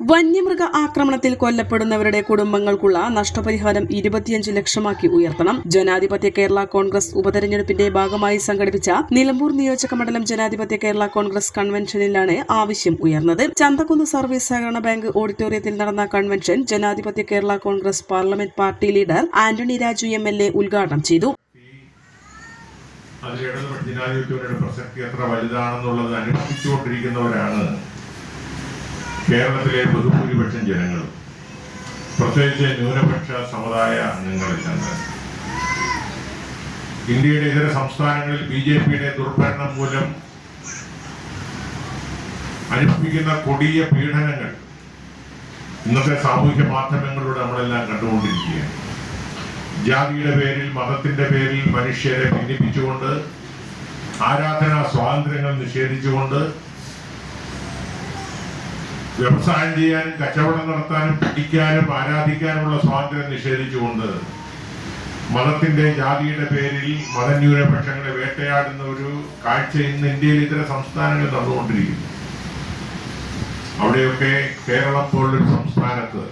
വന്യമൃഗ ആക്രമണത്തിൽ കൊല്ലപ്പെടുന്നവരുടെ കുടുംബങ്ങൾക്കുള്ള നഷ്ടപരിഹാരം ഇരുപത്തിയഞ്ച് ലക്ഷമാക്കി ഉയർത്തണം. ജനാധിപത്യ കേരള കോൺഗ്രസ് ഉപതെരഞ്ഞെടുപ്പിന്റെ ഭാഗമായി സംഘടിപ്പിച്ച നിലമ്പൂർ നിയോജക മണ്ഡലം ജനാധിപത്യ കേരള കോൺഗ്രസ് കൺവെൻഷനിലാണ് ആവശ്യം ഉയർന്നത്. ചന്തക്കുന്ന് സർവീസ് സഹകരണ ബാങ്ക് ഓഡിറ്റോറിയത്തിൽ നടന്ന convention Janadhipathya Kerala Congress parliament party leader Antony Raju M L A ഉദ്ഘാടനം ചെയ്തു. ജനാധിപത്യയുടെ പ്രസക്തി എത്ര വലുതാണെന്നുള്ളത് അനുഭവിച്ചുകൊണ്ടിരിക്കുന്നവരാണ് കേരളത്തിലെ ബഹുഭൂരിപക്ഷം ജനങ്ങളും പ്രത്യേകിച്ച് ന്യൂനപക്ഷ സമുദായ അംഗങ്ങളിൽ ഇന്ത്യയുടെ ഇതര സംസ്ഥാനങ്ങളിൽ ബി ജെ പിയുടെ ദുർഭരണം മൂലം അനുഭവിക്കുന്ന കൊടിയ പീഡനങ്ങൾ ഇന്നത്തെ സാമൂഹ്യ മാധ്യമങ്ങളിലൂടെ നമ്മളെല്ലാം കണ്ടുകൊണ്ടിരിക്കുകയാണ്. ജാതിയുടെ പേരിൽ മതത്തിന്റെ പേരിൽ മനുഷ്യരെ ഭിന്നിപ്പിച്ചുകൊണ്ട് ആരാധനാ സ്വാതന്ത്ര്യങ്ങൾ നിഷേധിച്ചുകൊണ്ട് വ്യവസായം ചെയ്യാനും കച്ചവടം നടത്താനും പഠിക്കാനും ആരാധിക്കാനുമുള്ള സ്വാതന്ത്ര്യം നിഷേധിച്ചുകൊണ്ട് മതത്തിന്റെ ജാതിയുടെ പേരിൽ മതന്യൂനപക്ഷങ്ങളെ വേട്ടയാടുന്ന ഒരു കാഴ്ച ഇന്ന് ഇന്ത്യയിൽ ഇതര സംസ്ഥാനങ്ങളിൽ നടന്നുകൊണ്ടിരിക്കുന്നു. അവിടെയൊക്കെ കേരളം പോലൊരു സംസ്ഥാനത്ത്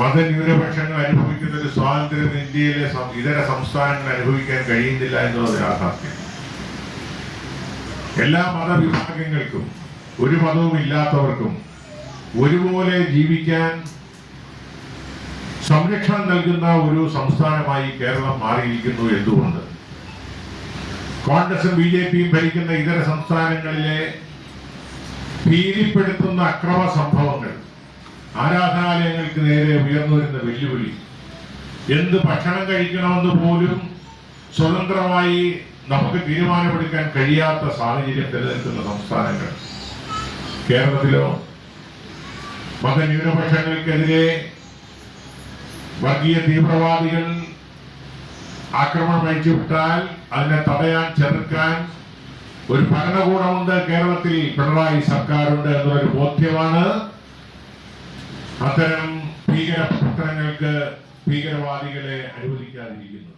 മതന്യൂനപക്ഷങ്ങൾ അനുഭവിക്കുന്ന ഒരു സ്വാതന്ത്ര്യം ഇന്ത്യയിലെ ഇതര സംസ്ഥാനങ്ങൾ അനുഭവിക്കാൻ കഴിയുന്നില്ല എന്നുള്ളത് യാഥാർത്ഥ്യം എല്ലാ മതവിഭാഗങ്ങൾക്കും ഒരു മതവും ഇല്ലാത്തവർക്കും ഒരുപോലെ ജീവിക്കാൻ സംരക്ഷണം നൽകുന്ന ഒരു സംസ്ഥാനമായി കേരളം മാറിയിരിക്കുന്നു എന്തുകൊണ്ട്? കോൺഗ്രസും ബി ജെ പിയും ഭരിക്കുന്ന ഇതര സംസ്ഥാനങ്ങളിലെ ഭീതിപ്പെടുത്തുന്ന അക്രമ സംഭവങ്ങൾ ആരാധനാലയങ്ങൾക്ക് നേരെ ഉയർന്നു വരുന്ന വെല്ലുവിളി എന്ത് ഭക്ഷണം കഴിക്കണമെന്ന് പോലും സ്വതന്ത്രമായി നമുക്ക് തീരുമാനമെടുക്കാൻ കഴിയാത്ത സാഹചര്യം നിലനിൽക്കുന്ന സംസ്ഥാനങ്ങൾ. കേരളത്തിലോ മതന്യൂനപക്ഷങ്ങൾക്കെതിരെ വർഗീയ തീവ്രവാദികൾ ആക്രമണം അയച്ചുവിട്ടാൽ അതിനെ തടയാൻ ചെറുക്കാൻ ഒരു ഭരണകൂടമുണ്ട് കേരളത്തിൽ പിണറായി സർക്കാരുണ്ട് എന്നൊരു ബോധ്യമാണ്. അത്തരം ഭീകര പ്രവർത്തനങ്ങൾക്ക് ഭീകരവാദികളെ അനുവദിക്കാതിരിക്കുന്നത്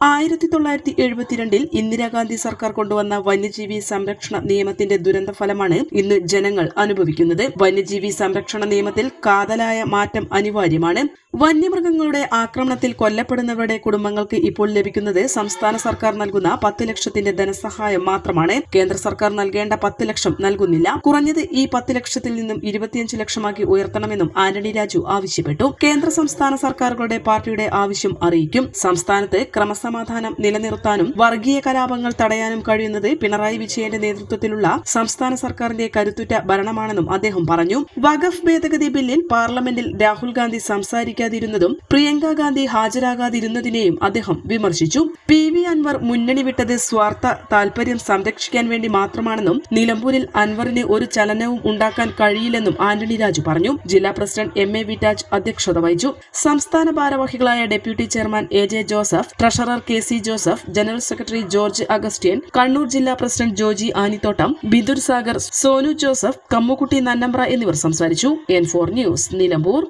ആയിരത്തി തൊള്ളായിരത്തി എഴുപത്തിരണ്ടിൽ ഇന്ദിരാഗാന്ധി സർക്കാർ കൊണ്ടുവന്ന വന്യജീവി സംരക്ഷണ നിയമത്തിന്റെ ദുരന്ത ഫലമാണ് ഇന്ന് ജനങ്ങൾ അനുഭവിക്കുന്നത്. വന്യജീവി സംരക്ഷണ നിയമത്തിൽ കാതലായ മാറ്റം അനിവാര്യമാണ്. വന്യമൃഗങ്ങളുടെ ആക്രമണത്തിൽ കൊല്ലപ്പെടുന്നവരുടെ കുടുംബങ്ങൾക്ക് ഇപ്പോൾ ലഭിക്കുന്നത് സംസ്ഥാന സർക്കാർ നൽകുന്ന പത്ത് ലക്ഷത്തിന്റെ ധനസഹായം മാത്രമാണ്. കേന്ദ്ര സർക്കാർ നൽകേണ്ട പത്ത് ലക്ഷം നൽകുന്നില്ല. കുറഞ്ഞത് ഈ പത്ത് ലക്ഷത്തിൽ നിന്നും ഇരുപത്തിയഞ്ച് ലക്ഷമാക്കി ഉയർത്തണമെന്നും ആന്റണി രാജു ആവശ്യപ്പെട്ടു. കേന്ദ്ര സംസ്ഥാന സർക്കാരുകളുടെ പാർട്ടിയുടെ ആവശ്യം അറിയിക്കും. സംസ്ഥാനത്ത് ക്രമസമാധാനം നിലനിർത്താനും വർഗീയ കലാപങ്ങൾ തടയാനും കഴിയുന്നത് പിണറായി വിജയന്റെ നേതൃത്വത്തിലുള്ള സംസ്ഥാന സർക്കാരിന്റെ കരുത്തുറ്റ ഭരണമാണെന്നും അദ്ദേഹം പറഞ്ഞു. വഖഫ് ഭേദഗതി ബില്ലിൽ പാർലമെന്റിൽ രാഹുൽ ഗാന്ധി സംസാരിക്കാതിരുന്നതും പ്രിയങ്ക ഗാന്ധി ഹാജരാകാതിരുന്നതിനെയും അദ്ദേഹം വിമർശിച്ചു. പി വി അൻവർ മുന്നണി വിട്ടത് സ്വാർത്ഥ താൽപര്യം സംരക്ഷിക്കാൻ വേണ്ടി മാത്രമാണെന്നും നിലമ്പൂരിൽ അൻവറിന് ഒരു ചലനവും ഉണ്ടാക്കാൻ കഴിയില്ലെന്നും ആന്റണി രാജു പറഞ്ഞു. ജില്ലാ പ്രസിഡന്റ് എം എ വിറ്റാജ് അധ്യക്ഷത വഹിച്ചു. സംസ്ഥാന ഭാരവാഹികളായ deputy chairman A J Joseph treasurer K C Joseph general secretary George Augustine Kannur ജില്ലാ പ്രസിഡന്റ് ജോജി ആനിത്തോട്ടം ബിദുർ സാഗർ സോനു ജോസഫ് കമ്മുക്കുട്ടി നന്നമ്പ്ര എന്നിവർ സംസാരിച്ചു. N four news Nilambur.